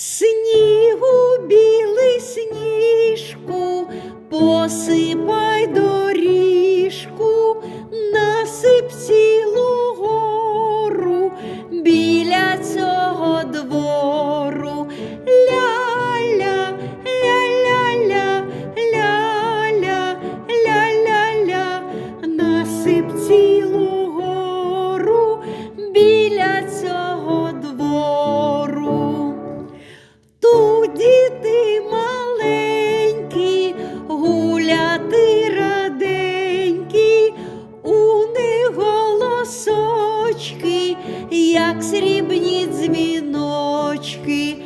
Снігу білий сніжку, посипай доріжку, насип цілу гору біля цього двору. Ля-ля-ля-ля-ля-ля-ля-ля-ля, насип цілу як срібні дзвіночки.